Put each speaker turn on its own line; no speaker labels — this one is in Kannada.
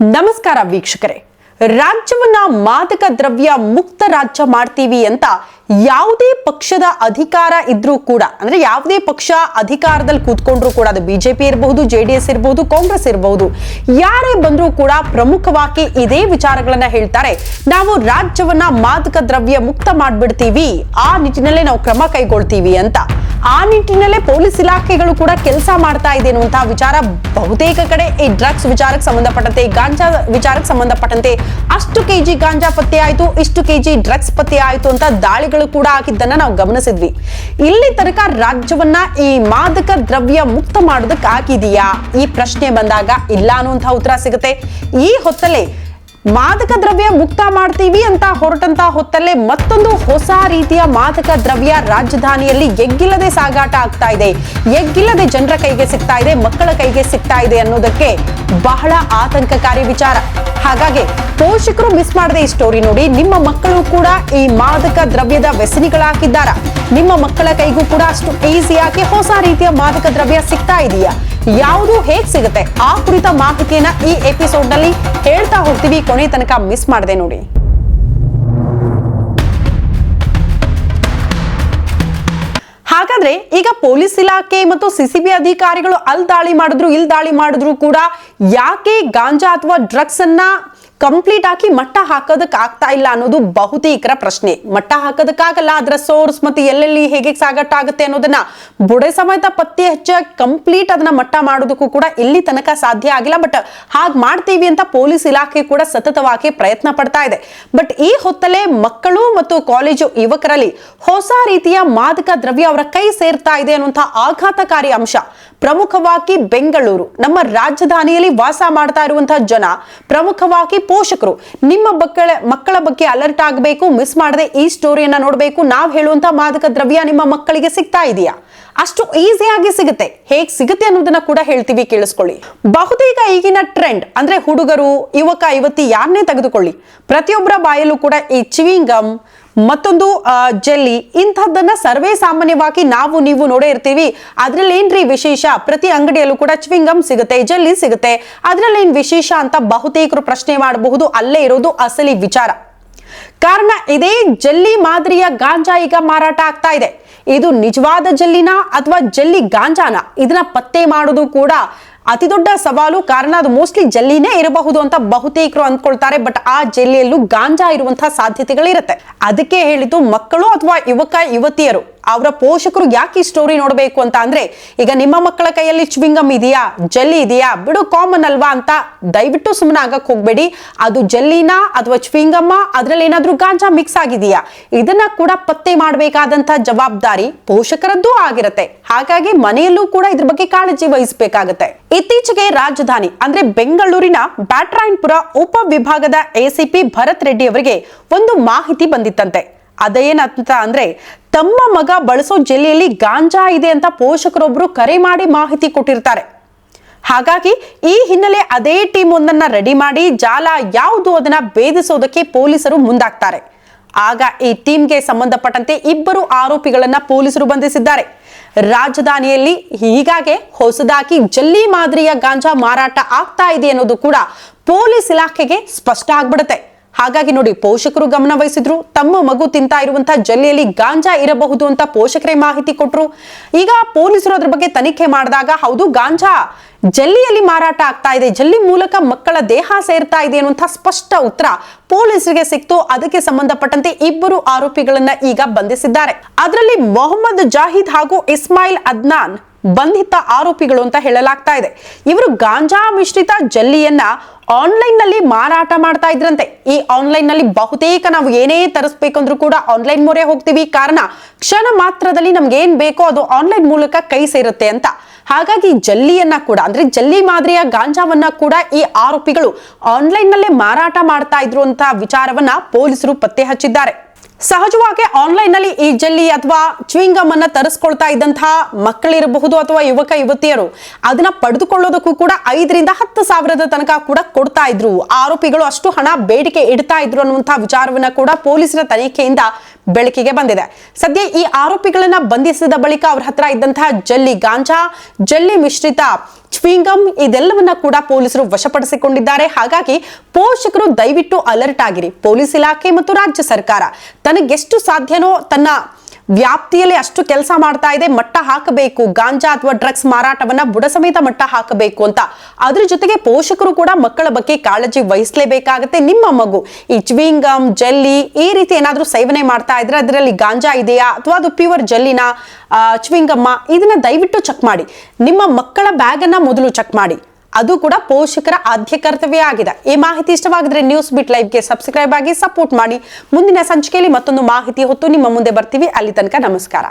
ನಮಸ್ಕಾರ ವೀಕ್ಷಕರೇ. ರಾಜ್ಯವನ್ನ ಮಾದಕ ದ್ರವ್ಯ ಮುಕ್ತ ರಾಜ್ಯ ಮಾಡ್ತೀವಿ ಅಂತ ಯಾವುದೇ ಪಕ್ಷದ ಅಧಿಕಾರ ಇದ್ರೂ ಕೂಡ, ಅಂದ್ರೆ ಯಾವುದೇ ಪಕ್ಷ ಅಧಿಕಾರದಲ್ಲಿ ಕೂತ್ಕೊಂಡ್ರು ಕೂಡ, ಅದು ಬಿಜೆಪಿ ಇರಬಹುದು ಜೆ ಡಿ ಎಸ್ ಇರಬಹುದು, ಕಾಂಗ್ರೆಸ್ ಇರಬಹುದು, ಯಾರೇ ಬಂದರೂ ಕೂಡ ಪ್ರಮುಖವಾಗಿ ಇದೇ ವಿಚಾರಗಳನ್ನ ಹೇಳ್ತಾರೆ. ನಾವು ರಾಜ್ಯವನ್ನ ಮಾದಕ ದ್ರವ್ಯ ಮುಕ್ತ ಮಾಡ್ಬಿಡ್ತೀವಿ, ಆ ನಿಟ್ಟಿನಲ್ಲೇ ನಾವು ಕ್ರಮ ಕೈಗೊಳ್ತೀವಿ ಅಂತ. ಆ ನಿಟ್ಟಿನಲ್ಲೇ ಪೊಲೀಸ್ ಇಲಾಖೆಗಳು ಕೂಡ ಕೆಲಸ ಮಾಡ್ತಾ ಇದೆ ಅನ್ನುವಂತಹ ವಿಚಾರ ಬಹುತೇಕ ಕಡೆ ಈ ಡ್ರಗ್ಸ್ ವಿಚಾರಕ್ಕೆ ಸಂಬಂಧಪಟ್ಟಂತೆ, ಗಾಂಜಾ ವಿಚಾರಕ್ಕೆ ಸಂಬಂಧಪಟ್ಟಂತೆ ಅಷ್ಟು ಕೆಜಿ ಗಾಂಜಾ ಪತ್ತೆ ಆಯ್ತು, ಇಷ್ಟು ಕೆಜಿ ಡ್ರಗ್ಸ್ ಪತ್ತೆ ಆಯ್ತು ಅಂತ ದಾಳಿಗಳು ಕೂಡ ಆಗಿದ್ದನ್ನ ನಾವು ಗಮನಿಸಿದ್ವಿ. ಇಲ್ಲಿ ತನಕ ರಾಜ್ಯವನ್ನ ಈ ಮಾದಕ ದ್ರವ್ಯ ಮುಕ್ತ ಮಾಡೋದಕ್ಕೆ ಆಗಿದೆಯಾ ಈ ಪ್ರಶ್ನೆ ಬಂದಾಗ ಇಲ್ಲ ಅನ್ನುವಂತಹ ಉತ್ತರ ಸಿಗುತ್ತೆ. ಈ ಹೊತ್ತಲ್ಲೇ ಮಾದಕ ದ್ರವ್ಯ ಮುಕ್ತ ಮಾಡ್ತೀವಿ ಅಂತ ಹೊರಟಂತ ಹೊತ್ತಲ್ಲೇ ಮತ್ತೊಂದು ಹೊಸ ರೀತಿಯ ಮಾದಕ ದ್ರವ್ಯ ರಾಜಧಾನಿಯಲ್ಲಿ ಎಗ್ಗಿಲ್ಲದೆ ಸಾಗಾಟ ಆಗ್ತಾ ಇದೆ. ಎಗ್ಗಿಲ್ಲದೆ ಜನರ ಕೈಗೆ ಸಿಗ್ತಾ ಇದೆ, ಮಕ್ಕಳ ಕೈಗೆ ಸಿಗ್ತಾ ಇದೆ ಅನ್ನೋದಕ್ಕೆ ಬಹಳ ಆತಂಕಕಾರಿ ವಿಚಾರ. ಹಾಗಾಗಿ ಪೋಷಕರು ಮಿಸ್ ಮಾಡದೆ ಈ ಸ್ಟೋರಿ ನೋಡಿ, ನಿಮ್ಮ ಮಕ್ಕಳು ಕೂಡ ಈ ಮಾದಕ ದ್ರವ್ಯದ ವ್ಯಸನಿಗಳಾಗಿದ್ದಾರ? ನಿಮ್ಮ ಮಕ್ಕಳ ಕೈಗೂ ಕೂಡ ಅಷ್ಟು ಈಸಿಯಾಗಿ ಹೊಸ ರೀತಿಯ ಮಾದಕ ದ್ರವ್ಯ ಸಿಗ್ತಾ ಇದೆಯಾ? ಯಾವುದು ಹೇಗ್ ಸಿಗುತ್ತೆ? ಆ ಕುರಿತ ಮಾಹಿತಿಯನ್ನ ಈ ಎಪಿಸೋಡ್ನಲ್ಲಿ ಹೇಳ್ತಾ ಹೋಗ್ತೀವಿ. ಕೊನೆ ತನಕ ಮಿಸ್ ಮಾಡದೆ ನೋಡಿ. ಹಾಗಾದ್ರೆ ಈಗ ಪೊಲೀಸ್ ಇಲಾಖೆ ಮತ್ತು ಸಿಸಿಬಿ ಅಧಿಕಾರಿಗಳು ಅಲ್ ದಾಳಿ ಮಾಡಿದ್ರು ಇಲ್ ದಾಳಿ ಮಾಡಿದ್ರು ಕೂಡ ಯಾಕೆ ಗಾಂಜಾ ಅಥವಾ ಡ್ರಗ್ಸ್ ಅನ್ನ ಕಂಪ್ಲೀಟ್ ಆಗಿ ಮಟ್ಟ ಹಾಕೋದಕ್ಕೆ ಆಗ್ತಾ ಇಲ್ಲ ಅನ್ನೋದು ಬಹುತೇಕರ ಪ್ರಶ್ನೆ. ಮಟ್ಟ ಹಾಕೋದಕ್ಕಾಗಲ್ಲ ಅದರ ಸೋರ್ಸ್ ಮತ್ತೆ ಎಲ್ಲೆಲ್ಲಿ ಹೇಗೆ ಸಾಗಾಟ ಆಗುತ್ತೆ ಅನ್ನೋದನ್ನ ಬುಡೆ ಸಮೇತ ಪತ್ತೆ ಹಚ್ಚ ಕಂಪ್ಲೀಟ್ ಅದನ್ನ ಮಟ್ಟ ಮಾಡೋದಕ್ಕೂ ಕೂಡ ಇಲ್ಲಿ ತನಕ ಸಾಧ್ಯ ಆಗಿಲ್ಲ. ಬಟ್ ಹಾಗೆ ಮಾಡ್ತೀವಿ ಅಂತ ಪೊಲೀಸ್ ಇಲಾಖೆ ಕೂಡ ಸತತವಾಗಿ ಪ್ರಯತ್ನ ಪಡ್ತಾ ಇದೆ. ಬಟ್ ಈ ಹೊತ್ತಲೇ ಮಕ್ಕಳು ಮತ್ತು ಕಾಲೇಜು ಯುವಕರಲ್ಲಿ ಹೊಸ ರೀತಿಯ ಮಾದಕ ದ್ರವ್ಯ ಅವರ ಕೈ ಸೇರ್ತಾ ಇದೆ ಅನ್ನುವಂತಹ ಆಘಾತಕಾರಿ ಅಂಶ. ಪ್ರಮುಖವಾಗಿ ಬೆಂಗಳೂರು. ನಮ್ಮ ರಾಜಧಾನಿಯಲ್ಲಿ ವಾಸ ಮಾಡ್ತಾ ಇರುವಂತಹ ಜನ ಪ್ರಮುಖವಾಗಿ ಪೋಷಕರು. ನಿಮ್ಮ ಮಕ್ಕಳ ಮಕ್ಕಳ ಬಗ್ಗೆ ಅಲರ್ಟ್ ಆಗಬೇಕು ಮಿಸ್ ಮಾಡದೆ ಈ ಸ್ಟೋರಿಯನ್ನ ನೋಡಬೇಕು, ನಾವು ಹೇಳುವಂತ ಮಾದಕ ದ್ರವ್ಯ ನಿಮ್ಮ ಮಕ್ಕಳಿಗೆ ಸಿಗ್ತಾ ಇದೆಯಾ? ಅಷ್ಟು ಈಸಿಯಾಗಿ ಸಿಗುತ್ತೆ. ಹೇಗ್ ಸಿಗುತ್ತೆ ಅನ್ನೋದನ್ನ ಕೂಡ ಹೇಳ್ತೀವಿ, ಕೇಳಿಸ್ಕೊಳ್ಳಿ. ಬಹುತೇಕ ಈಗಿನ ಟ್ರೆಂಡ್ ಅಂದ್ರೆ ಹುಡುಗರು, ಯುವಕ, ಯುವತಿ ಯಾರನ್ನೇ ತೆಗೆದುಕೊಳ್ಳಿ. ಪ್ರತಿಯೊಬ್ಬರ ಬಾಯಲ್ಲೂ ಕೂಡ ಈ ಚಿವಿಂಗಮ್ ಮತ್ತೊಂದು ಜೆಲ್ಲಿ. ಇಂಥದ್ದನ್ನ ಸರ್ವೇ ಸಾಮಾನ್ಯವಾಗಿ ನಾವು ನೀವು ನೋಡೇ ಇರ್ತೀವಿ. ಅದ್ರಲ್ಲಿ ಏನ್ರಿ ವಿಶೇಷ? ಪ್ರತಿ ಅಂಗಡಿಯಲ್ಲೂ ಕೂಡ ಚಿವಿಂಗಮ್ ಸಿಗುತ್ತೆ, ಜೆಲ್ಲಿ ಸಿಗುತ್ತೆ. ಅದ್ರಲ್ಲಿ ಏನ್ ವಿಶೇಷ ಅಂತ ಬಹುತೇಕರು ಪ್ರಶ್ನೆ ಮಾಡಬಹುದು. ಅಲ್ಲೇ ಇರೋದು ಅಸಲಿ ವಿಚಾರ. ಕಾರಣ ಇದೇ, ಜಲ್ಲಿ ಮಾದರಿಯ ಗಾಂಜಾ ಈಗ ಮಾರಾಟ ಆಗ್ತಾ ಇದೆ. ಇದು ನಿಜವಾದ ಜಲ್ಲಿನ ಅಥವಾ ಜಲ್ಲಿ ಗಾಂಜಾನ? ಇದನ್ನ ಪತ್ತೆ ಮಾಡೋದು ಕೂಡ ಅತಿ ದೊಡ್ಡ ಸವಾಲು ಕಾರಣ ಅದು ಮೋಸ್ಟ್ಲಿ ಜಲ್ಲಿನೇ ಇರಬಹುದು ಅಂತ ಬಹುತೇಕರು ಅಂದ್ಕೊಳ್ತಾರೆ ಬಟ್ ಆ ಜಲ್ಲಿಯಲ್ಲೂ ಗಾಂಜಾ ಇರುವಂತಹ ಸಾಧ್ಯತೆಗಳಿರುತ್ತೆ. ಅದಕ್ಕೆ ಹೇಳಿದ್ದು ಮಕ್ಕಳು ಅಥವಾ ಯುವಕ, ಯುವತಿಯರು. ಅವರ ಪೋಷಕರು ಯಾಕೆ ಈ ಸ್ಟೋರಿ ನೋಡಬೇಕು ಅಂತ ಅಂದ್ರೆ, ಈಗ ನಿಮ್ಮ ಮಕ್ಕಳ ಕೈಯಲ್ಲಿ ಚ್ವಿಂಗಮ್ ಇದೆಯಾ? ಜಲ್ಲಿ ಇದೆಯಾ? ಬಿಡು ಕಾಮನ್ ಅಲ್ವಾ ಅಂತ ದಯವಿಟ್ಟು ಸುಮ್ಮನೆ ಆಗಕ್ಕೆ ಹೋಗ್ಬೇಡಿ. ಅದು ಜಲ್ಲಿನ ಅಥವಾ ಚ್ವಿಂಗಮ್ಮ ಅದ್ರಲ್ಲಿ ಏನಾದ್ರೂ ಗಾಂಜಾ ಮಿಕ್ಸ್ ಆಗಿದೆಯಾ? ಇದನ್ನ ಕೂಡ ಪತ್ತೆ ಮಾಡಬೇಕಾದಂತ ಜವಾಬ್ದಾರಿ ಪೋಷಕರದ್ದು ಆಗಿರುತ್ತೆ. ಹಾಗಾಗಿ ಮನೆಯಲ್ಲೂ ಕೂಡ ಇದ್ರ ಬಗ್ಗೆ ಕಾಳಜಿ ವಹಿಸಬೇಕಾಗುತ್ತೆ. ಇತ್ತೀಚೆಗೆ ರಾಜಧಾನಿ, ಅಂದ್ರೆ ಬೆಂಗಳೂರಿನ ಬ್ಯಾಟ್ರಾಯನ್ಪುರ ಉಪ ವಿಭಾಗದ ಎಸಿಪಿ ಭರತ್ ರೆಡ್ಡಿ ಅವರಿಗೆ ಒಂದು ಮಾಹಿತಿ ಬಂದಿತ್ತಂತೆ. ಅದೇನಂತ ಅಂದ್ರೆ ತಮ್ಮ ಮಗ ಬಳಸೋ ಜಿಲ್ಲೆಯಲ್ಲಿ ಗಾಂಜಾ ಇದೆ ಅಂತ ಪೋಷಕರೊಬ್ಬರು ಕರೆ ಮಾಡಿ ಮಾಹಿತಿ ಕೊಟ್ಟಿರ್ತಾರೆ. ಹಾಗಾಗಿ ಈ ಹಿನ್ನೆಲೆ ಅದೇ ಟೀಮ್ ಒಂದನ್ನ ರೆಡಿ ಮಾಡಿ ಜಾಲ ಯಾವುದು ಅದನ್ನ ಭೇದಿಸೋದಕ್ಕೆ ಪೊಲೀಸರು ಮುಂದಾಗ್ತಾರೆ. ಆಗ ಈ ಟೀಮ್ಗೆ ಸಂಬಂಧಪಟ್ಟಂತೆ ಇಬ್ಬರು ಆರೋಪಿಗಳನ್ನ ಪೊಲೀಸರು ಬಂಧಿಸಿದ್ದಾರೆ. ರಾಜಧಾನಿಯಲ್ಲಿ ಹೀಗಾಗೆ ಹೊಸದಾಗಿ ಜಲ್ಲಿ ಮಾದರಿಯ ಗಾಂಜಾ ಮಾರಾಟ ಆಗ್ತಾ ಇದೆ ಅನ್ನೋದು ಕೂಡ ಪೊಲೀಸ್ ಇಲಾಖೆಗೆ ಸ್ಪಷ್ಟ ಆಗ್ಬಿಡುತ್ತೆ. ಹಾಗಾಗಿ ನೋಡಿ ಪೋಷಕರು ಗಮನ ವಹಿಸಿದ್ರು. ತಮ್ಮ ಮಗು ತಿಂತಾ ಇರುವಂತಹ ಜಲ್ಲಿಯಲ್ಲಿ ಗಾಂಜಾ ಇರಬಹುದು ಅಂತ ಪೋಷಕರೇ ಮಾಹಿತಿ ಕೊಟ್ಟರು ಈಗ ಪೊಲೀಸರು ಅದ್ರ ಬಗ್ಗೆ ತನಿಖೆ ಮಾಡಿದಾಗ ಹೌದು, ಗಾಂಜಾ ಜಲ್ಲಿಯಲ್ಲಿ ಮಾರಾಟ ಆಗ್ತಾ ಇದೆ. ಜಲ್ಲಿ ಮೂಲಕ ಮಕ್ಕಳ ದೇಹ ಸೇರ್ತಾ ಇದೆ ಅನ್ನುವಂಥ ಸ್ಪಷ್ಟ ಉತ್ತರ ಪೊಲೀಸರಿಗೆ ಸಿಕ್ತು. ಅದಕ್ಕೆ ಸಂಬಂಧಪಟ್ಟಂತೆ ಇಬ್ಬರು ಆರೋಪಿಗಳನ್ನ ಈಗ ಬಂಧಿಸಿದ್ದಾರೆ. ಅದರಲ್ಲಿ ಮೊಹಮ್ಮದ್ ಜಾಹಿದ್ ಹಾಗೂ ಇಸ್ಮಾಯಿಲ್ ಅದ್ನಾನ್ ಬಂಧಿತ ಆರೋಪಿಗಳು ಅಂತ ಹೇಳಲಾಗ್ತಾ ಇದೆ. ಇವರು ಗಾಂಜಾ ಮಿಶ್ರಿತ ಜಲ್ಲಿಯನ್ನ ಆನ್ಲೈನ್ನಲ್ಲಿ ಮಾರಾಟ ಮಾಡ್ತಾ ಇದ್ರಂತೆ. ಈ ಆನ್ಲೈನ್ನಲ್ಲಿ ಬಹುತೇಕ ನಾವು ಏನೇ ತರಿಸ್ಬೇಕಂದ್ರೂ ಕೂಡ ಆನ್ಲೈನ್ ಮೊರೆ ಹೋಗ್ತೀವಿ. ಕಾರಣ, ಕ್ಷಣ ಮಾತ್ರದಲ್ಲಿ ನಮ್ಗೆ ಏನ್ ಬೇಕೋ ಅದು ಆನ್ಲೈನ್ ಮೂಲಕ ಕೈ ಸೇರುತ್ತೆ ಅಂತ. ಹಾಗಾಗಿ ಜಲ್ಲಿಯನ್ನ ಕೂಡ, ಅಂದ್ರೆ ಜಲ್ಲಿ ಮಾದರಿಯ ಗಾಂಜಾವನ್ನ ಕೂಡ ಈ ಆರೋಪಿಗಳು ಆನ್ಲೈನ್ ನಲ್ಲೇ ಮಾರಾಟ ಮಾಡ್ತಾ ಇದ್ರು ಅಂತ ವಿಚಾರವನ್ನ ಪೊಲೀಸರು ಪತ್ತೆ ಹಚ್ಚಿದ್ದಾರೆ. ಸಹಜವಾಗಿ ಆನ್ಲೈನ್ನಲ್ಲಿ ಈ ಜಲ್ಲಿ ಅಥವಾ ಚ್ವಿಂಗಮ್ ಅನ್ನ ತರಿಸ್ಕೊಳ್ತಾ ಇದ್ದಂತಹ ಮಕ್ಕಳಿರಬಹುದು ಅಥವಾ ಯುವಕ, ಯುವತಿಯರು, ಅದನ್ನ ಪಡೆದುಕೊಳ್ಳೋದಕ್ಕೂ ಕೂಡ ಐದರಿಂದ ಹತ್ತು ಸಾವಿರದ ತನಕ ಕೂಡ ಕೊಡ್ತಾ ಇದ್ರು. ಆರೋಪಿಗಳು ಅಷ್ಟು ಹಣ ಬೇಡಿಕೆ ಇಡ್ತಾ ಇದ್ರು ಅನ್ನುವಂತಹ ವಿಚಾರವನ್ನ ಕೂಡ ಪೊಲೀಸರ ತನಿಖೆಯಿಂದ ಬೆಳಕಿಗೆ ಬಂದಿದೆ. ಸದ್ಯ ಈ ಆರೋಪಿಗಳನ್ನ ಬಂಧಿಸಿದ ಬಳಿಕ ಅವ್ರ ಹತ್ರ ಇದ್ದಂತಹ ಜಲ್ಲಿ ಗಾಂಜಾ, ಜಲ್ಲಿ ಮಿಶ್ರಿತ, ಚ್ವಿಂಗಮ್ ಇದೆಲ್ಲವನ್ನ ಕೂಡ ಪೊಲೀಸರು ವಶಪಡಿಸಿಕೊಂಡಿದ್ದಾರೆ. ಹಾಗಾಗಿ ಪೋಷಕರು ದಯವಿಟ್ಟು ಅಲರ್ಟ್ ಆಗಿರಿ. ಪೊಲೀಸ್ ಇಲಾಖೆ ಮತ್ತು ರಾಜ್ಯ ಸರ್ಕಾರ ತನಗೆಷ್ಟು ಸಾಧ್ಯನೋ ತನ್ನ ವ್ಯಾಪ್ತಿಯಲ್ಲಿ ಅಷ್ಟು ಕೆಲಸ ಮಾಡ್ತಾ ಇದೆ, ಮಟ್ಟ ಹಾಕಬೇಕು, ಗಾಂಜಾ ಅಥವಾ ಡ್ರಗ್ಸ್ ಮಾರಾಟವನ್ನ ಬುಡ ಸಮೇತ ಮಟ್ಟ ಹಾಕಬೇಕು ಅಂತ. ಅದ್ರ ಜೊತೆಗೆ ಪೋಷಕರು ಕೂಡ ಮಕ್ಕಳ ಬಗ್ಗೆ ಕಾಳಜಿ ವಹಿಸಲೇಬೇಕಾಗತ್ತೆ. ನಿಮ್ಮ ಮಗು ಈ ಚ್ವಿಂಗಮ್, ಜೆಲ್ಲಿ ಈ ರೀತಿ ಏನಾದರೂ ಸೇವನೆ ಮಾಡ್ತಾ ಇದ್ರೆ ಅದರಲ್ಲಿ ಗಾಂಜಾ ಇದೆಯಾ? ಅಥವಾ ಅದು ಪ್ಯೂರ್ ಜೆಲ್ಲಿನ ಚ್ವಿಂಗಮ್ಮ ಇದನ್ನ ದಯವಿಟ್ಟು ಚೆಕ್ ಮಾಡಿ. ನಿಮ್ಮ ಮಕ್ಕಳ ಬ್ಯಾಗ್ ಅನ್ನ ಮೊದಲು ಚೆಕ್ ಮಾಡಿ. ಅದು ಕೂಡ ಪೋಷಕರ ಆದ್ಯ ಕರ್ತವ್ಯ ಆಗಿದೆ. ಈ ಮಾಹಿತಿ ಇಷ್ಟವಾಗಿದ್ರೆ ನ್ಯೂಸ್ ಬಿಟ್ ಲೈವ್ಗೆ ಸಬ್ಸ್ಕ್ರೈಬ್ ಆಗಿ ಸಪೋರ್ಟ್ ಮಾಡಿ. ಮುಂದಿನ ಸಂಚಿಕೆಯಲ್ಲಿ ಮತ್ತೊಂದು ಮಾಹಿತಿ ಹೊತ್ತು ನಿಮ್ಮ ಮುಂದೆ ಬರ್ತೀವಿ. ಅಲ್ಲಿ ತನಕ ನಮಸ್ಕಾರ.